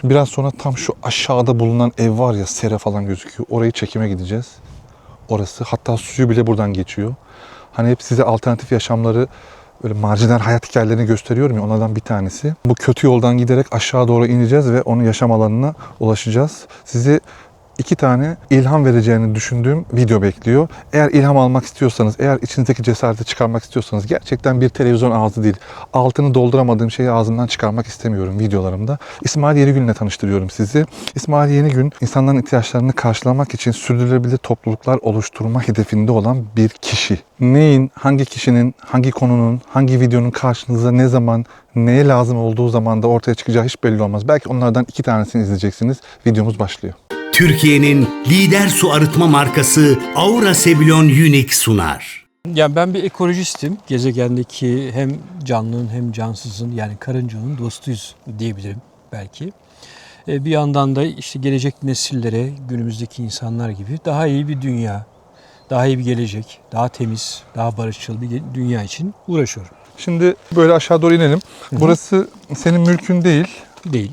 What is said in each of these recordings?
Şimdi biraz sonra tam şu aşağıda bulunan ev var ya sera falan gözüküyor. Orayı çekime gideceğiz. Orası hatta suyu bile buradan geçiyor. Hani hep size alternatif yaşamları böyle marjinal hayat hikayelerini gösteriyorum ya onlardan bir tanesi. Bu kötü yoldan giderek aşağı doğru ineceğiz ve onun yaşam alanına ulaşacağız. Sizi iki tane ilham vereceğini düşündüğüm video bekliyor. Eğer ilham almak istiyorsanız, eğer içinizdeki cesareti çıkarmak istiyorsanız gerçekten bir televizyon ağzı değil. Altını dolduramadığım şeyi ağzımdan çıkarmak istemiyorum videolarımda. İsmail Yenigün'le tanıştırıyorum sizi. İsmail Yenigün insanların ihtiyaçlarını karşılamak için sürdürülebilir topluluklar oluşturma hedefinde olan bir kişi. Neyin, hangi kişinin, hangi konunun, hangi videonun karşınıza ne zaman, neye lazım olduğu zaman da ortaya çıkacağı hiç belli olmaz. Belki onlardan iki tanesini izleyeceksiniz. Videomuz başlıyor. Türkiye'nin lider su arıtma markası Aura Sebilon Unique sunar. Yani ben bir ekolojistim. Gezegendeki hem canlının hem cansızın yani karıncanın dostuyuz diyebilirim belki. E, Bir yandan da işte gelecek nesillere günümüzdeki insanlar gibi daha iyi bir dünya, daha iyi bir gelecek, daha temiz, daha barışçıl bir dünya için uğraşıyorum. Şimdi böyle aşağı doğru inelim. Burası senin mülkün değil. Değil.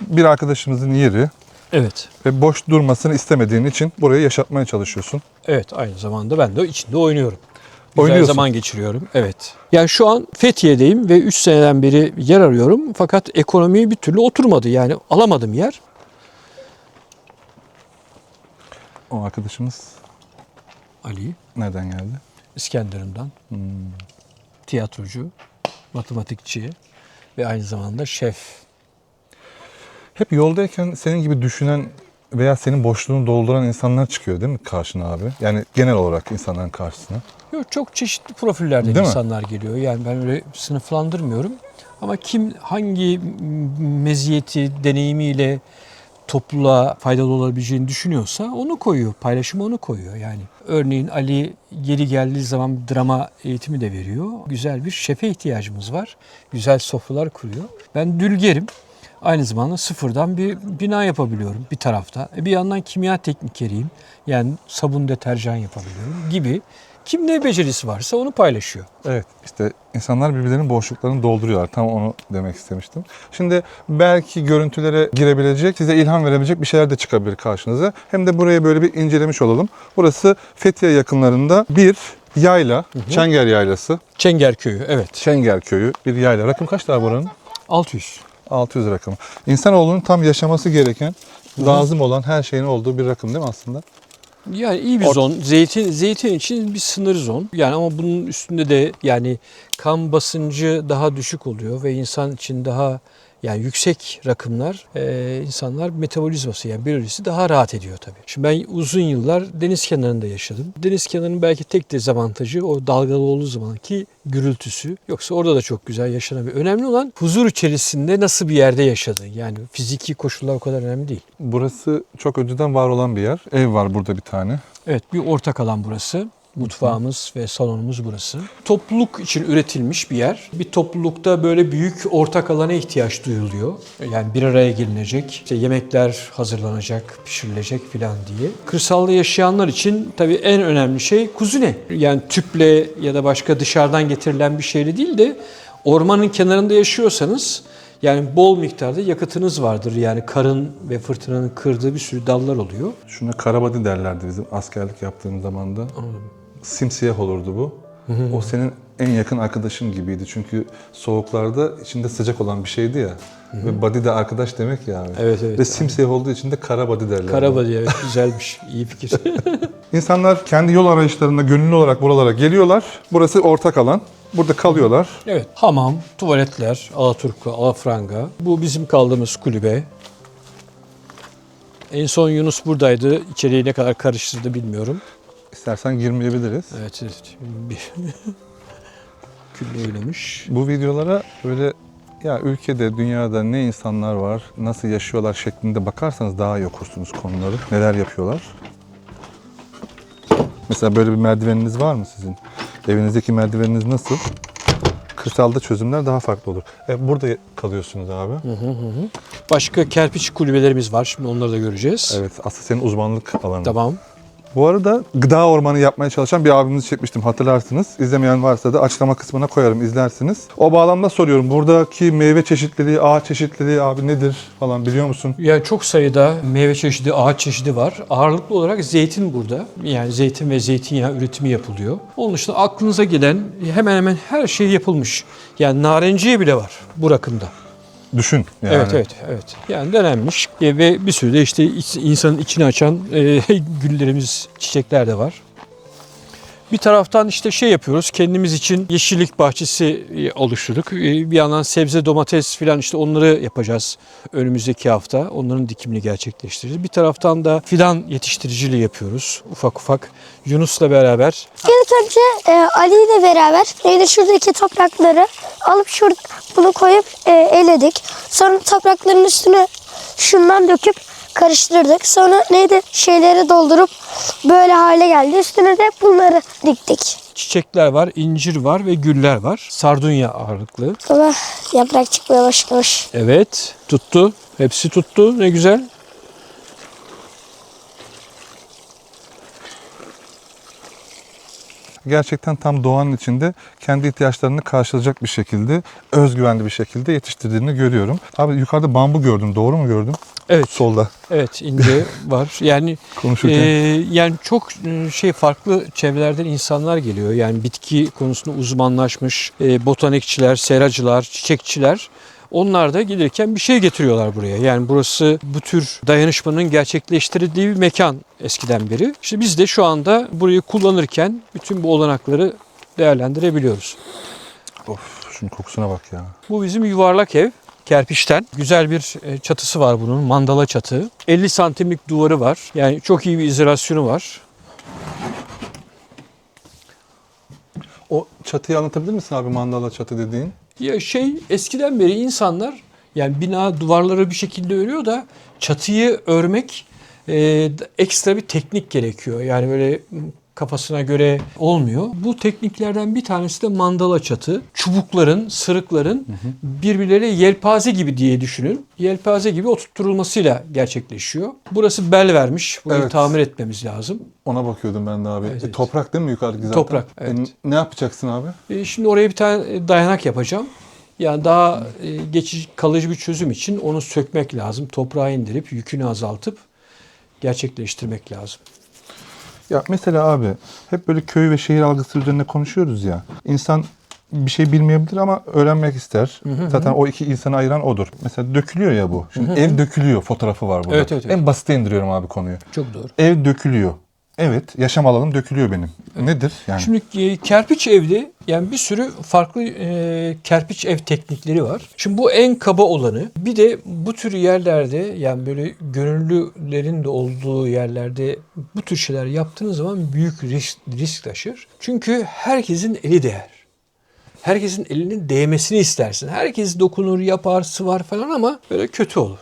Bir arkadaşımızın yeri Evet. ve boş durmasını istemediğin için burayı yaşatmaya çalışıyorsun. Evet aynı zamanda ben de içinde oynuyorum. Güzel Oynuyorsun. zaman geçiriyorum. Evet. Yani şu an Fethiye'deyim ve 3 seneden beri yer arıyorum. Fakat ekonomi bir türlü oturmadı. Yani alamadım yer. O arkadaşımız Ali nereden geldi? İskenderun'dan Hmm. tiyatrocu, matematikçi ve aynı zamanda şef. Hep yoldayken senin gibi düşünen veya senin boşluğunu dolduran insanlar çıkıyor değil mi karşına abi? Yani genel olarak insanların karşısına. Yok, çok çeşitli profillerde Değil mi? insanlar geliyor. Yani ben öyle sınıflandırmıyorum. Ama kim hangi meziyeti, deneyimiyle topluluğa faydalı olabileceğini düşünüyorsa onu koyuyor. Paylaşımı onu koyuyor. Yani örneğin Ali geri geldiği zaman drama eğitimi de veriyor. Güzel bir şefe ihtiyacımız var. Güzel sofralar kuruyor. Ben dülgerim. Aynı zamanda sıfırdan bir bina yapabiliyorum bir tarafta. E bir yandan kimya teknikeriyim. Yani sabun deterjan yapabiliyorum gibi. Kim ne becerisi varsa onu paylaşıyor. Evet işte insanlar birbirlerinin boşluklarını dolduruyorlar. Tam onu demek istemiştim. Şimdi belki görüntülere girebilecek, size ilham verebilecek bir şeyler de çıkabilir karşınıza. Hem de burayı böyle bir incelemiş olalım. Burası Fethiye yakınlarında bir yayla, Çenger Yaylası. Çenger köyü evet. Çenger Köyü bir yayla. Rakım kaç daha buranın? 600. 600 rakımı. İnsanoğlunun tam yaşaması gereken, lazım olan her şeyin olduğu bir rakım değil mi aslında? Yani iyi bir Ort- zon. Zeytin zeytin için bir sınır zon. Yani ama bunun üstünde de yani kan basıncı daha düşük oluyor ve insan için daha yani yüksek rakımlar e, insanlar metabolizması yani biyolojisi daha rahat ediyor tabii. Şimdi ben uzun yıllar deniz kenarında yaşadım. Deniz kenarının belki tek dezavantajı o dalgalı olduğu zamanki gürültüsü. Yoksa orada da çok güzel yaşanabilir. Önemli olan huzur içerisinde nasıl bir yerde yaşadın. Yani fiziki koşullar o kadar önemli değil. Burası çok önceden var olan bir yer. Ev var burada bir tane. Evet bir ortak alan burası. Mutfağımız ve salonumuz burası. Topluluk için üretilmiş bir yer. Bir toplulukta böyle büyük ortak alana ihtiyaç duyuluyor. Yani bir araya gelinecek, işte yemekler hazırlanacak, pişirilecek filan diye. Kırsalda yaşayanlar için tabii en önemli şey kuzine. Yani tüple ya da başka dışarıdan getirilen bir şeyle değil de ormanın kenarında yaşıyorsanız yani bol miktarda yakıtınız vardır. Yani karın ve fırtınanın kırdığı bir sürü dallar oluyor. Şuna karabadi derlerdi bizim askerlik yaptığım zaman da. Simsiyah olurdu bu. O senin en yakın arkadaşın gibiydi. Çünkü soğuklarda içinde sıcak olan bir şeydi ya. Ve body de arkadaş demek ya abi. Evet, evet. Ve simsiyah olduğu için de karabadi derler. Karabadi evet güzelmiş. iyi fikir. İnsanlar kendi yol arayışlarında gönüllü olarak buralara geliyorlar. Burası ortak alan. Burada kalıyorlar. evet. Hamam, tuvaletler, Alaturka, Alafranga. Bu bizim kaldığımız kulübe. En son Yunus buradaydı. İçeriği ne kadar karıştırdı bilmiyorum. İstersen girmeyebiliriz. Evet, evet. Bir... Külli oynamış. Bu videolara böyle ya ülkede, dünyada ne insanlar var, nasıl yaşıyorlar şeklinde bakarsanız daha iyi okursunuz konuları. Neler yapıyorlar. Mesela böyle bir merdiveniniz var mı sizin? Evinizdeki merdiveniniz nasıl? Kırsalda çözümler daha farklı olur. E, burada kalıyorsunuz abi. Başka kerpiç kulübelerimiz var. Şimdi onları da göreceğiz. Evet, aslında senin uzmanlık alanın. Tamam. Bu arada gıda ormanı yapmaya çalışan bir abimizi çekmiştim hatırlarsınız. İzlemeyen varsa da açıklama kısmına koyarım izlersiniz. O bağlamda soruyorum buradaki meyve çeşitliliği, ağaç çeşitliliği abi nedir falan biliyor musun? Yani çok sayıda meyve çeşidi, ağaç çeşidi var. Ağırlıklı olarak zeytin burada. Yani zeytin ve zeytinyağı üretimi yapılıyor. Onun dışında aklınıza gelen hemen hemen her şey yapılmış. Yani narenciye bile var bu rakımda. Düşün. Yani. Evet evet evet. Yani denenmiş ve bir sürü de işte insanın içini açan e, güllerimiz, çiçekler de var. Bir taraftan işte şey yapıyoruz. Kendimiz için yeşillik bahçesi e, oluşturduk. E, Bir yandan sebze, domates filan işte onları yapacağız önümüzdeki hafta. Onların dikimini gerçekleştireceğiz. Bir taraftan da fidan yetiştiriciliği yapıyoruz. Ufak ufak Yunus'la beraber. İlk önce e, Ali ile beraber neydi şuradaki toprakları alıp şurada bunu koyup e, eledik. Sonra toprakların üstüne şundan döküp karıştırdık. Sonra neydi şeyleri doldurup böyle hale geldi. Üstüne de bunları diktik. Çiçekler var, incir var ve güller var. Sardunya ağırlıklı. Ama yaprak çıkmaya başlamış. Evet, tuttu. Hepsi tuttu. Ne güzel. Gerçekten tam doğanın içinde kendi ihtiyaçlarını karşılayacak bir şekilde, özgüvenli bir şekilde yetiştirdiğini görüyorum. Abi yukarıda bambu gördüm, doğru mu gördüm? Evet. Solda Evet, ince var. Yani e, yani çok e, şey farklı çevrelerden insanlar geliyor. Yani bitki konusunda uzmanlaşmış e, botanikçiler, seracılar, çiçekçiler. Onlar da gelirken bir şey getiriyorlar buraya. Yani burası bu tür dayanışmanın gerçekleştirildiği bir mekan eskiden beri. İşte biz de şu anda burayı kullanırken bütün bu olanakları değerlendirebiliyoruz. Of şunun kokusuna bak ya. Bu bizim yuvarlak ev. Kerpiçten. Güzel bir e, çatısı var bunun. Mandala çatı. 50 santimlik duvarı var. Yani çok iyi bir izolasyonu var. O çatıyı anlatabilir misin abi mandala çatı dediğin? Ya şey eskiden beri insanlar yani bina duvarları bir şekilde örüyor da çatıyı örmek e, ekstra bir teknik gerekiyor. Yani böyle kafasına göre olmuyor. Bu tekniklerden bir tanesi de mandala çatı. Çubukların, sırıkların birbirleriyle yelpaze gibi diye düşünün. Yelpaze gibi oturtturulmasıyla gerçekleşiyor. Burası bel vermiş. Burayı Evet. tamir etmemiz lazım. Ona bakıyordum ben de abi. Evet, E, evet. toprak değil mi yukarıdaki zaten? Toprak, E, evet. ne yapacaksın abi? E, Şimdi oraya bir tane e, dayanak yapacağım. Yani daha e, geçici kalıcı bir çözüm için onu sökmek lazım. Toprağa indirip yükünü azaltıp gerçekleştirmek lazım. Ya mesela abi hep böyle köy ve şehir algısı üzerine konuşuyoruz ya. İnsan bir şey bilmeyebilir ama öğrenmek ister. Zaten o iki insanı ayıran odur. Mesela dökülüyor ya bu. Şimdi ev dökülüyor fotoğrafı var burada. Evet, evet, evet. En basite indiriyorum abi konuyu. Çok doğru. Ev dökülüyor. Evet yaşam alanım dökülüyor benim. Nedir yani? Şimdi e, kerpiç evde yani bir sürü farklı e, kerpiç ev teknikleri var. Şimdi bu en kaba olanı. Bir de bu tür yerlerde yani böyle gönüllülerin de olduğu yerlerde bu tür şeyler yaptığınız zaman büyük risk, risk taşır. Çünkü herkesin eli değer. Herkesin elinin değmesini istersin. Herkes dokunur, yapar, sıvar falan ama böyle kötü olur.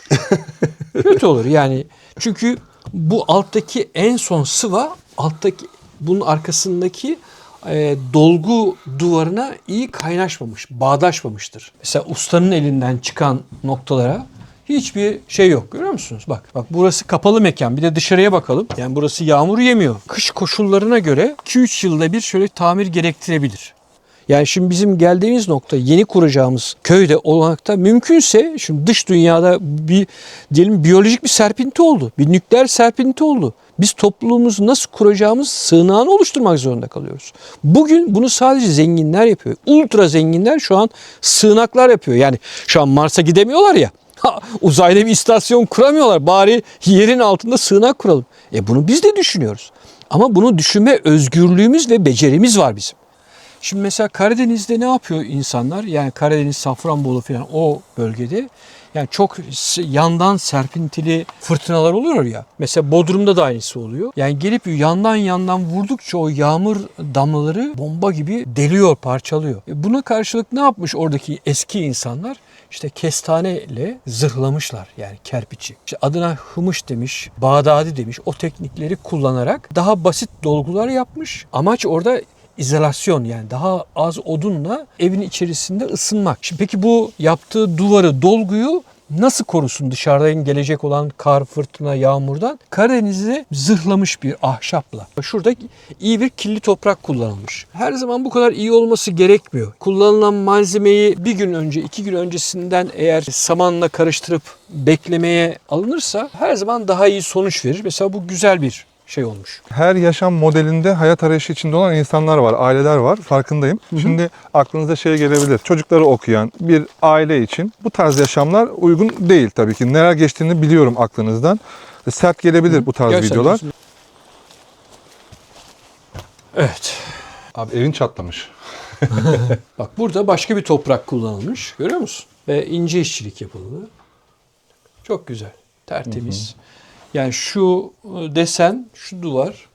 kötü olur yani. Çünkü bu alttaki en son sıva alttaki bunun arkasındaki e, dolgu duvarına iyi kaynaşmamış, bağdaşmamıştır. Mesela ustanın elinden çıkan noktalara hiçbir şey yok. Görüyor musunuz? Bak bak burası kapalı mekan. Bir de dışarıya bakalım. Yani burası yağmur yemiyor. Kış koşullarına göre 2-3 yılda bir şöyle tamir gerektirebilir. Yani şimdi bizim geldiğimiz nokta yeni kuracağımız köyde olanakta mümkünse şimdi dış dünyada bir diyelim biyolojik bir serpinti oldu. Bir nükleer serpinti oldu. Biz topluluğumuzu nasıl kuracağımız sığınağını oluşturmak zorunda kalıyoruz. Bugün bunu sadece zenginler yapıyor. Ultra zenginler şu an sığınaklar yapıyor. Yani şu an Mars'a gidemiyorlar ya. Ha, uzayda bir istasyon kuramıyorlar. Bari yerin altında sığınak kuralım. E bunu biz de düşünüyoruz. Ama bunu düşünme özgürlüğümüz ve becerimiz var bizim. Şimdi mesela Karadeniz'de ne yapıyor insanlar? Yani Karadeniz, Safranbolu falan o bölgede yani çok yandan serpintili fırtınalar oluyor ya. Mesela Bodrum'da da aynısı oluyor. Yani gelip yandan yandan vurdukça o yağmur damlaları bomba gibi deliyor, parçalıyor. E buna karşılık ne yapmış oradaki eski insanlar? İşte kestaneyle zırhlamışlar yani kerpiçi. İşte adına hımış demiş, Bağdadi demiş. O teknikleri kullanarak daha basit dolgular yapmış. Amaç orada izolasyon yani daha az odunla evin içerisinde ısınmak. Şimdi peki bu yaptığı duvarı, dolguyu nasıl korusun dışarıdan gelecek olan kar, fırtına, yağmurdan? Karadeniz'i zırhlamış bir ahşapla. Şurada iyi bir kirli toprak kullanılmış. Her zaman bu kadar iyi olması gerekmiyor. Kullanılan malzemeyi bir gün önce, iki gün öncesinden eğer samanla karıştırıp beklemeye alınırsa her zaman daha iyi sonuç verir. Mesela bu güzel bir şey olmuş. Her yaşam modelinde hayat arayışı içinde olan insanlar var, aileler var. Farkındayım. Şimdi aklınıza şey gelebilir. Çocukları okuyan bir aile için bu tarz yaşamlar uygun değil tabii ki. Neler geçtiğini biliyorum aklınızdan. Sert gelebilir bu tarz Gerçekten videolar. Evet. Abi evin çatlamış. Bak burada başka bir toprak kullanılmış. Görüyor musun? Ve ince işçilik yapıldı. Çok güzel. Tertemiz. Yani şu e, desen, şu duvar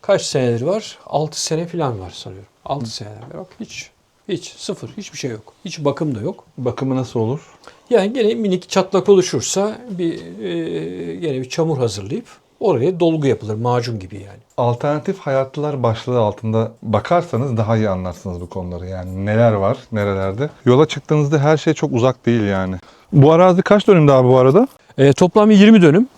kaç senedir var? 6 sene falan var sanıyorum. 6 senedir. Bak hiç hiç sıfır. Hiçbir şey yok. Hiç bakım da yok. Bakımı nasıl olur? Yani gene minik çatlak oluşursa bir e, gene bir çamur hazırlayıp oraya dolgu yapılır. Macun gibi yani. Alternatif hayatlılar başlığı altında bakarsanız daha iyi anlarsınız bu konuları. Yani neler var, nerelerde. Yola çıktığınızda her şey çok uzak değil yani. Bu arazi kaç dönümde abi bu arada? E, toplam 20 dönüm.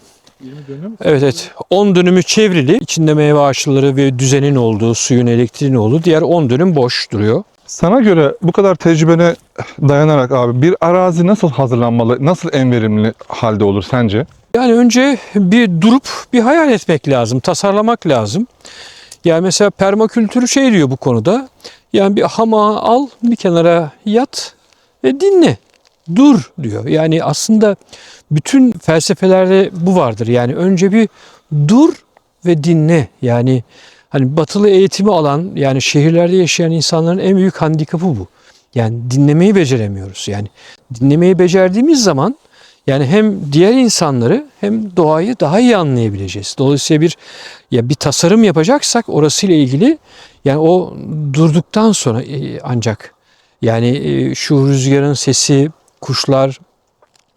20 dönüm. Evet evet. 10 dönümü çevrili. İçinde meyve ağaçları ve düzenin olduğu, suyun elektriğin olduğu. Diğer 10 dönüm boş duruyor. Sana göre bu kadar tecrübene dayanarak abi bir arazi nasıl hazırlanmalı, nasıl en verimli halde olur sence? Yani önce bir durup bir hayal etmek lazım, tasarlamak lazım. Yani mesela permakültürü şey diyor bu konuda. Yani bir hamağı al, bir kenara yat ve dinle. Dur diyor. Yani aslında bütün felsefelerde bu vardır. Yani önce bir dur ve dinle. Yani hani batılı eğitimi alan yani şehirlerde yaşayan insanların en büyük handikapı bu. Yani dinlemeyi beceremiyoruz. Yani dinlemeyi becerdiğimiz zaman yani hem diğer insanları hem doğayı daha iyi anlayabileceğiz. Dolayısıyla bir ya bir tasarım yapacaksak orasıyla ilgili yani o durduktan sonra e, ancak yani e, şu rüzgarın sesi, kuşlar,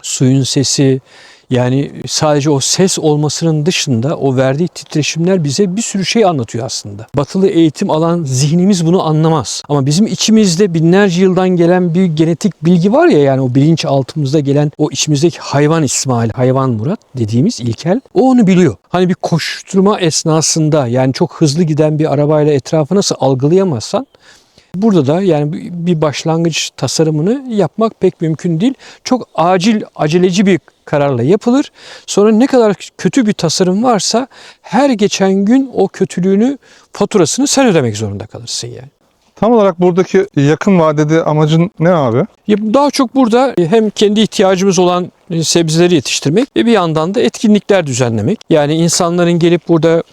suyun sesi yani sadece o ses olmasının dışında o verdiği titreşimler bize bir sürü şey anlatıyor aslında. Batılı eğitim alan zihnimiz bunu anlamaz. Ama bizim içimizde binlerce yıldan gelen bir genetik bilgi var ya yani o bilinç altımızda gelen o içimizdeki hayvan İsmail, hayvan Murat dediğimiz ilkel o onu biliyor. Hani bir koşturma esnasında yani çok hızlı giden bir arabayla etrafı nasıl algılayamazsan Burada da yani bir başlangıç tasarımını yapmak pek mümkün değil. Çok acil, aceleci bir kararla yapılır. Sonra ne kadar kötü bir tasarım varsa her geçen gün o kötülüğünü, faturasını sen ödemek zorunda kalırsın yani. Tam olarak buradaki yakın vadede amacın ne abi? Daha çok burada hem kendi ihtiyacımız olan sebzeleri yetiştirmek ve bir yandan da etkinlikler düzenlemek. Yani insanların gelip burada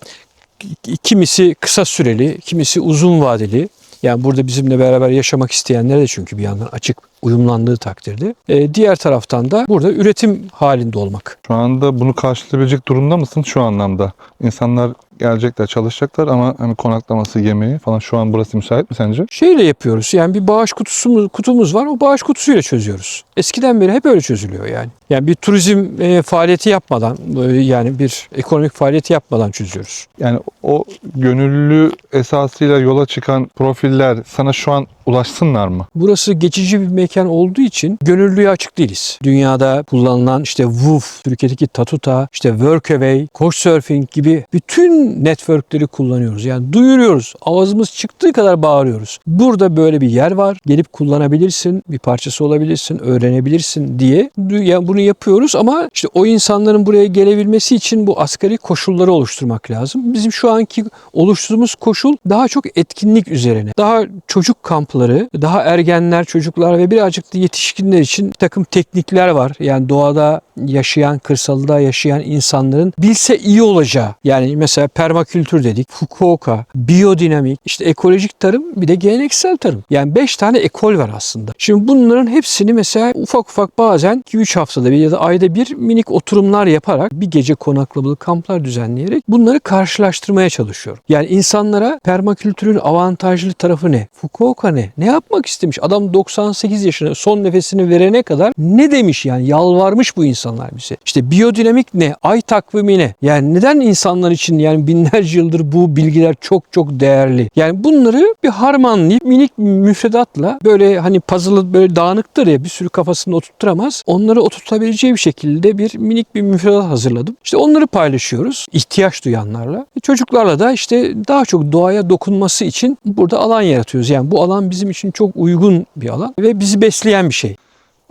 kimisi kısa süreli, kimisi uzun vadeli. Yani burada bizimle beraber yaşamak isteyenlere de çünkü bir yandan açık uyumlandığı takdirde. Ee, diğer taraftan da burada üretim halinde olmak. Şu anda bunu karşılayabilecek durumda mısın şu anlamda? İnsanlar gelecekler, çalışacaklar ama hani konaklaması, yemeği falan şu an burası müsait mi sence? Şeyle yapıyoruz yani bir bağış kutusumuz, kutumuz var o bağış kutusuyla çözüyoruz. Eskiden beri hep öyle çözülüyor yani. Yani bir turizm e, faaliyeti yapmadan böyle yani bir ekonomik faaliyeti yapmadan çözüyoruz. Yani o gönüllü esasıyla yola çıkan profiller sana şu an ulaşsınlar mı? Burası geçici bir mekan olduğu için gönüllüye açık değiliz. Dünyada kullanılan işte WOOF, Türkiye'deki Tatuta, işte Workaway, Couchsurfing gibi bütün networkleri kullanıyoruz. Yani duyuruyoruz. Ağzımız çıktığı kadar bağırıyoruz. Burada böyle bir yer var. Gelip kullanabilirsin, bir parçası olabilirsin, öğrenebilirsin diye yani bunu yapıyoruz ama işte o insanların buraya gelebilmesi için bu asgari koşulları oluşturmak lazım. Bizim şu anki oluşturduğumuz koşul daha çok etkinlik üzerine. Daha çocuk kampları, daha ergenler, çocuklar ve birazcık da yetişkinler için bir takım teknikler var. Yani doğada yaşayan, kırsalda yaşayan insanların bilse iyi olacağı. Yani mesela permakültür dedik, Fukuoka, biyodinamik, işte ekolojik tarım bir de geleneksel tarım. Yani 5 tane ekol var aslında. Şimdi bunların hepsini mesela ufak ufak bazen 2-3 haftada bir ya da ayda bir minik oturumlar yaparak bir gece konaklamalı kamplar düzenleyerek bunları karşılaştırmaya çalışıyorum. Yani insanlara permakültürün avantajlı tarafı ne? Fukuoka ne? Ne yapmak istemiş? Adam 98 yaşına son nefesini verene kadar ne demiş yani? Yalvarmış bu insan insanlar bize. İşte biyodinamik ne? Ay takvimi ne? Yani neden insanlar için yani binlerce yıldır bu bilgiler çok çok değerli? Yani bunları bir harmanlayıp minik müfredatla böyle hani puzzle böyle dağınıktır ya bir sürü kafasında oturtturamaz. Onları oturtabileceği bir şekilde bir minik bir müfredat hazırladım. İşte onları paylaşıyoruz ihtiyaç duyanlarla. E, Çocuklarla da işte daha çok doğaya dokunması için burada alan yaratıyoruz. Yani bu alan bizim için çok uygun bir alan ve bizi besleyen bir şey.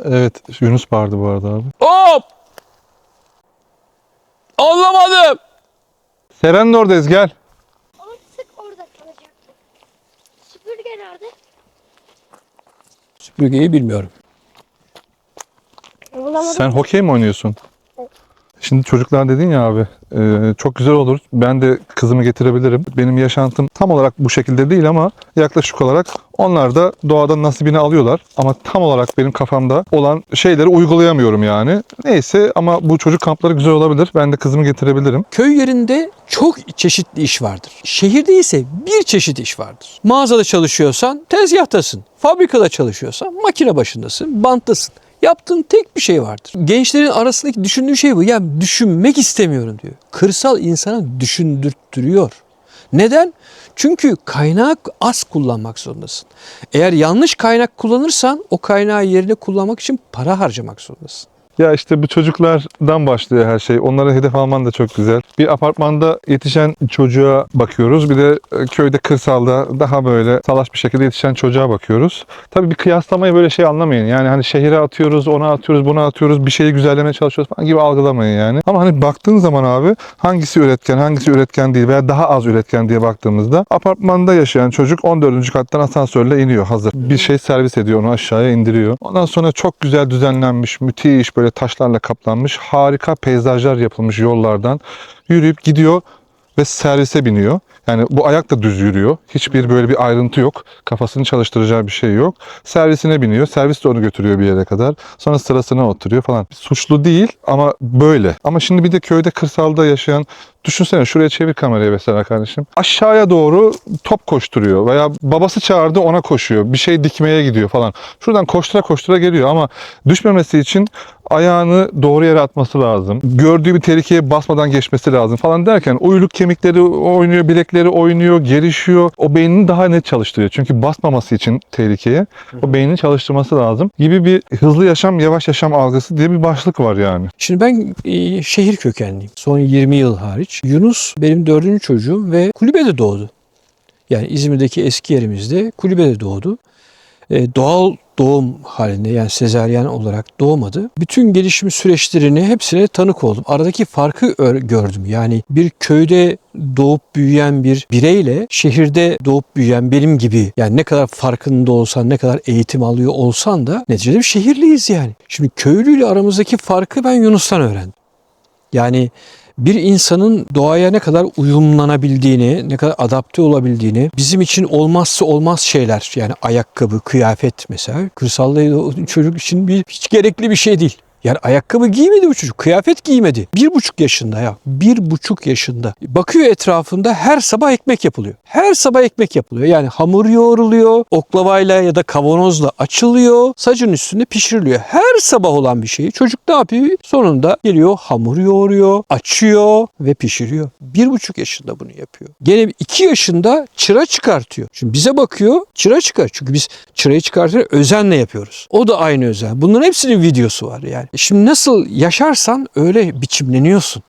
Evet Yunus bağırdı bu arada abi. Hop! Anlamadım. Seren'in oradayız gel. Sık orada kalacaktı. Süpürge nerede? Süpürgeyi bilmiyorum. Bulamadım. Sen hokey mi oynuyorsun? Şimdi çocuklar dedin ya abi e, çok güzel olur. Ben de kızımı getirebilirim. Benim yaşantım tam olarak bu şekilde değil ama yaklaşık olarak onlar da doğadan nasibini alıyorlar. Ama tam olarak benim kafamda olan şeyleri uygulayamıyorum yani. Neyse ama bu çocuk kampları güzel olabilir. Ben de kızımı getirebilirim. Köy yerinde çok çeşitli iş vardır. Şehirde ise bir çeşit iş vardır. Mağazada çalışıyorsan tezgahtasın. Fabrikada çalışıyorsan makine başındasın, banttasın. Yaptığın tek bir şey vardır. Gençlerin arasındaki düşündüğü şey bu. Ya düşünmek istemiyorum diyor. Kırsal insana düşündürttürüyor. Neden? Çünkü kaynak az kullanmak zorundasın. Eğer yanlış kaynak kullanırsan o kaynağı yerine kullanmak için para harcamak zorundasın. Ya işte bu çocuklardan başlıyor her şey. Onlara hedef alman da çok güzel. Bir apartmanda yetişen çocuğa bakıyoruz. Bir de e, köyde kırsalda daha böyle salaş bir şekilde yetişen çocuğa bakıyoruz. Tabii bir kıyaslamayı böyle şey anlamayın. Yani hani şehire atıyoruz, ona atıyoruz, buna atıyoruz. Bir şeyi güzellemeye çalışıyoruz falan gibi algılamayın yani. Ama hani baktığın zaman abi hangisi üretken, hangisi üretken değil veya daha az üretken diye baktığımızda apartmanda yaşayan çocuk 14. kattan asansörle iniyor hazır. Bir şey servis ediyor onu aşağıya indiriyor. Ondan sonra çok güzel düzenlenmiş, müthiş böyle taşlarla kaplanmış harika peyzajlar yapılmış yollardan yürüyüp gidiyor ve servise biniyor. Yani bu ayak da düz yürüyor. Hiçbir böyle bir ayrıntı yok. Kafasını çalıştıracağı bir şey yok. Servisine biniyor. Servis de onu götürüyor bir yere kadar. Sonra sırasına oturuyor falan. Suçlu değil ama böyle. Ama şimdi bir de köyde kırsalda yaşayan Düşünsene şuraya çevir kamerayı mesela kardeşim. Aşağıya doğru top koşturuyor veya babası çağırdı ona koşuyor. Bir şey dikmeye gidiyor falan. Şuradan koştura koştura geliyor ama düşmemesi için ayağını doğru yere atması lazım. Gördüğü bir tehlikeye basmadan geçmesi lazım falan derken uyluk kemikleri oynuyor, bilekleri oynuyor, gelişiyor. O beynini daha net çalıştırıyor. Çünkü basmaması için tehlikeye o beynini çalıştırması lazım gibi bir hızlı yaşam, yavaş yaşam algısı diye bir başlık var yani. Şimdi ben e, şehir kökenliyim. Son 20 yıl hariç. Yunus benim dördüncü çocuğum ve kulübede doğdu. Yani İzmir'deki eski yerimizde kulübede doğdu. E, doğal doğum halinde yani sezaryen olarak doğmadı. Bütün gelişim süreçlerini hepsine tanık oldum. Aradaki farkı ör- gördüm. Yani bir köyde doğup büyüyen bir bireyle şehirde doğup büyüyen benim gibi yani ne kadar farkında olsan ne kadar eğitim alıyor olsan da neticede bir şehirliyiz yani. Şimdi köylüyle aramızdaki farkı ben Yunus'tan öğrendim. Yani bir insanın doğaya ne kadar uyumlanabildiğini, ne kadar adapte olabildiğini, bizim için olmazsa olmaz şeyler yani ayakkabı, kıyafet mesela kırsalda çocuk için bir hiç gerekli bir şey değil. Yani ayakkabı giymedi bu çocuk, kıyafet giymedi. Bir buçuk yaşında ya, bir buçuk yaşında. Bakıyor etrafında her sabah ekmek yapılıyor. Her sabah ekmek yapılıyor. Yani hamur yoğruluyor, oklavayla ya da kavanozla açılıyor, sacın üstünde pişiriliyor. Her sabah olan bir şeyi çocuk ne yapıyor? Sonunda geliyor hamur yoğuruyor, açıyor ve pişiriyor. Bir buçuk yaşında bunu yapıyor. Gene iki yaşında çıra çıkartıyor. Şimdi bize bakıyor, çıra çıkar. Çünkü biz çırayı çıkartırken özenle yapıyoruz. O da aynı özen. Bunların hepsinin videosu var yani. Şimdi nasıl yaşarsan öyle biçimleniyorsun.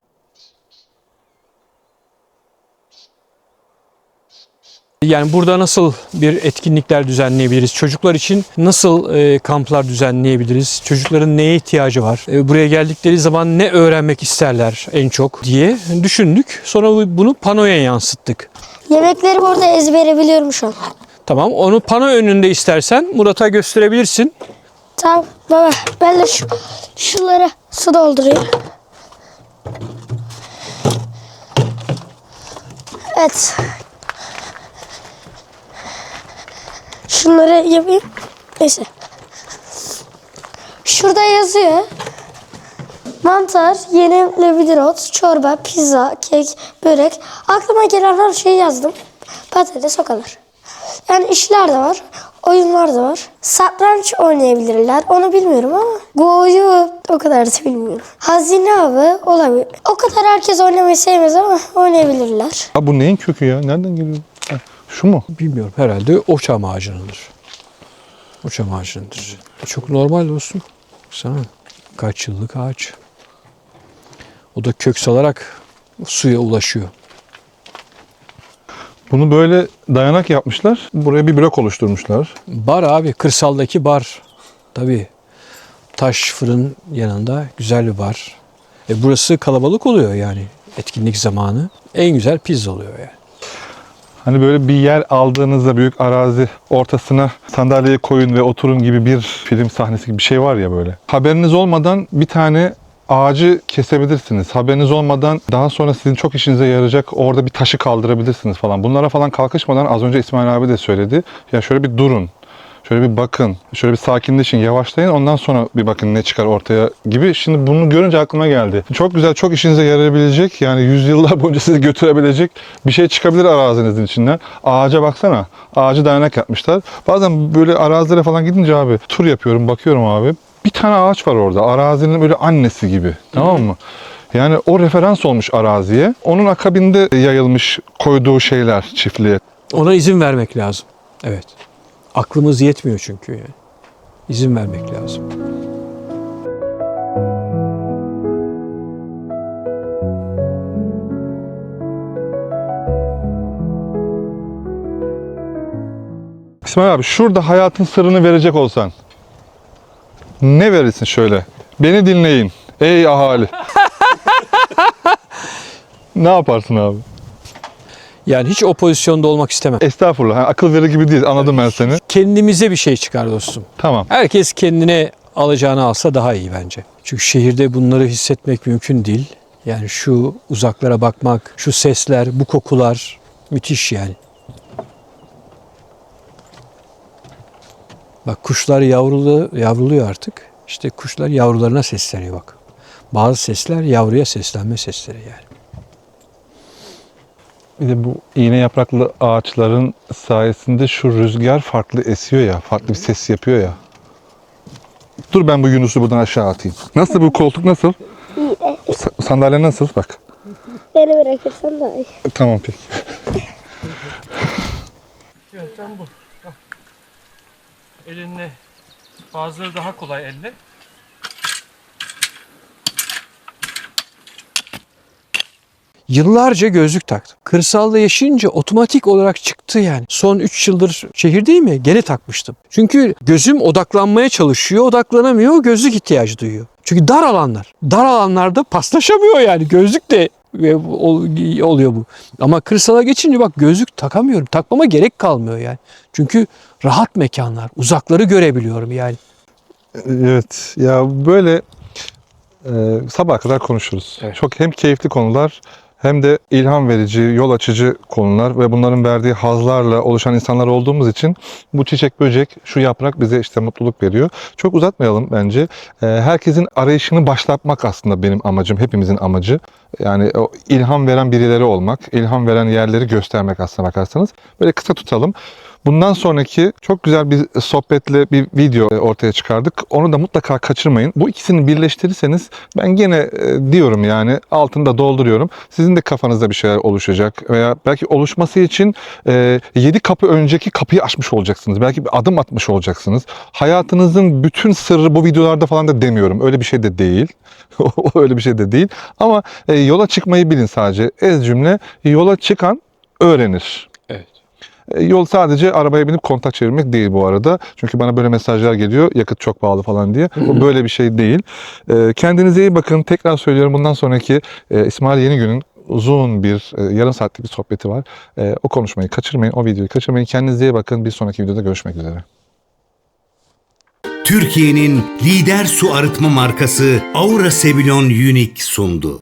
Yani burada nasıl bir etkinlikler düzenleyebiliriz? Çocuklar için nasıl e, kamplar düzenleyebiliriz? Çocukların neye ihtiyacı var? E, buraya geldikleri zaman ne öğrenmek isterler en çok diye düşündük. Sonra bu- bunu panoya yansıttık. Yemekleri bu arada ezbere biliyorum şu an. Tamam onu pano önünde istersen Murat'a gösterebilirsin. Tamam baba ben de şu, şunlara su doldurayım. Evet. Şunları yapayım. Neyse. Şurada yazıyor. Mantar, yeni levidinot, çorba, pizza, kek, börek. Aklıma gelen her şeyi yazdım. Patates o kadar. Yani işler de var. Oyunlar da var. Satranç oynayabilirler. Onu bilmiyorum ama Go'yu o kadar da bilmiyorum. Hazine avı olabilir. O kadar herkes oynamayı sevmez ama oynayabilirler. Ha bu neyin kökü ya? Nereden geliyor? Ha, şu mu? Bilmiyorum herhalde o çam ağacınındır. O çam ağacınındır. Çok normal dostum. Sana kaç yıllık ağaç. O da kök salarak suya ulaşıyor. Bunu böyle dayanak yapmışlar. Buraya bir blok oluşturmuşlar. Bar abi kırsaldaki bar. Tabii taş fırın yanında güzel bir bar. E burası kalabalık oluyor yani etkinlik zamanı. En güzel pizza oluyor yani. Hani böyle bir yer aldığınızda büyük arazi ortasına sandalyeyi koyun ve oturun gibi bir film sahnesi gibi bir şey var ya böyle. Haberiniz olmadan bir tane ağacı kesebilirsiniz. Haberiniz olmadan daha sonra sizin çok işinize yarayacak orada bir taşı kaldırabilirsiniz falan. Bunlara falan kalkışmadan az önce İsmail abi de söyledi. Ya şöyle bir durun. Şöyle bir bakın. Şöyle bir sakinleşin, yavaşlayın. Ondan sonra bir bakın ne çıkar ortaya gibi. Şimdi bunu görünce aklıma geldi. Çok güzel, çok işinize yarayabilecek, yani yüzyıllar boyunca sizi götürebilecek bir şey çıkabilir arazinizin içinden. Ağaca baksana. Ağacı dayanak yapmışlar. Bazen böyle arazilere falan gidince abi tur yapıyorum, bakıyorum abi. Bir tane ağaç var orada. Arazinin böyle annesi gibi. Tamam mı? Yani o referans olmuş araziye. Onun akabinde yayılmış koyduğu şeyler çiftliğe. Ona izin vermek lazım. Evet. Aklımız yetmiyor çünkü yani. İzin vermek lazım. İsmail abi şurada hayatın sırrını verecek olsan ne verirsin şöyle? Beni dinleyin ey ahali. ne yaparsın abi? Yani hiç o pozisyonda olmak istemem. Estağfurullah hani akıl verir gibi değil anladım ben seni. Kendimize bir şey çıkar dostum. Tamam. Herkes kendine alacağını alsa daha iyi bence. Çünkü şehirde bunları hissetmek mümkün değil. Yani şu uzaklara bakmak, şu sesler, bu kokular müthiş yani. Bak kuşlar yavrulu, yavruluyor artık. İşte kuşlar yavrularına sesleniyor bak. Bazı sesler yavruya seslenme sesleri yani. Bir de bu iğne yapraklı ağaçların sayesinde şu rüzgar farklı esiyor ya, farklı bir ses yapıyor ya. Dur ben bu Yunus'u buradan aşağı atayım. Nasıl bu koltuk nasıl? Sa- sandalye nasıl? Bak. Beni bırakırsan daha iyi. Tamam peki. Yöntem bu. Elinle bazıları daha kolay elle. Yıllarca gözlük taktım. Kırsalda yaşayınca otomatik olarak çıktı yani. Son 3 yıldır şehirdeyim ya gene takmıştım. Çünkü gözüm odaklanmaya çalışıyor, odaklanamıyor, gözlük ihtiyacı duyuyor. Çünkü dar alanlar. Dar alanlarda paslaşamıyor yani. Gözlük de ve ol- oluyor bu. Ama kırsala geçince bak gözlük takamıyorum. Takmama gerek kalmıyor yani. Çünkü rahat mekanlar. Uzakları görebiliyorum yani. Evet ya böyle e, sabaha kadar konuşuruz. Evet. Çok hem keyifli konular hem de ilham verici, yol açıcı konular ve bunların verdiği hazlarla oluşan insanlar olduğumuz için bu çiçek böcek, şu yaprak bize işte mutluluk veriyor. Çok uzatmayalım bence. E, herkesin arayışını başlatmak aslında benim amacım, hepimizin amacı. Yani o ilham veren birileri olmak, ilham veren yerleri göstermek aslına bakarsanız. Böyle kısa tutalım. Bundan sonraki çok güzel bir sohbetle bir video ortaya çıkardık. Onu da mutlaka kaçırmayın. Bu ikisini birleştirirseniz ben gene e, diyorum yani altında dolduruyorum. Sizin de kafanızda bir şeyler oluşacak veya belki oluşması için e, 7 kapı önceki kapıyı açmış olacaksınız. Belki bir adım atmış olacaksınız. Hayatınızın bütün sırrı bu videolarda falan da demiyorum. Öyle bir şey de değil. Öyle bir şey de değil. Ama e, yola çıkmayı bilin sadece. Ez cümle yola çıkan öğrenir. E, Yol sadece arabaya binip kontak çevirmek değil bu arada. Çünkü bana böyle mesajlar geliyor yakıt çok pahalı falan diye. Bu böyle bir şey değil. E, Kendinize iyi bakın. Tekrar söylüyorum bundan sonraki e, İsmail Yenigün'ün uzun bir yarım saatlik bir sohbeti var. O konuşmayı kaçırmayın. O videoyu kaçırmayın. Kendinize iyi bakın. Bir sonraki videoda görüşmek üzere. Türkiye'nin lider su arıtma markası Aura Sebilon Unique sundu.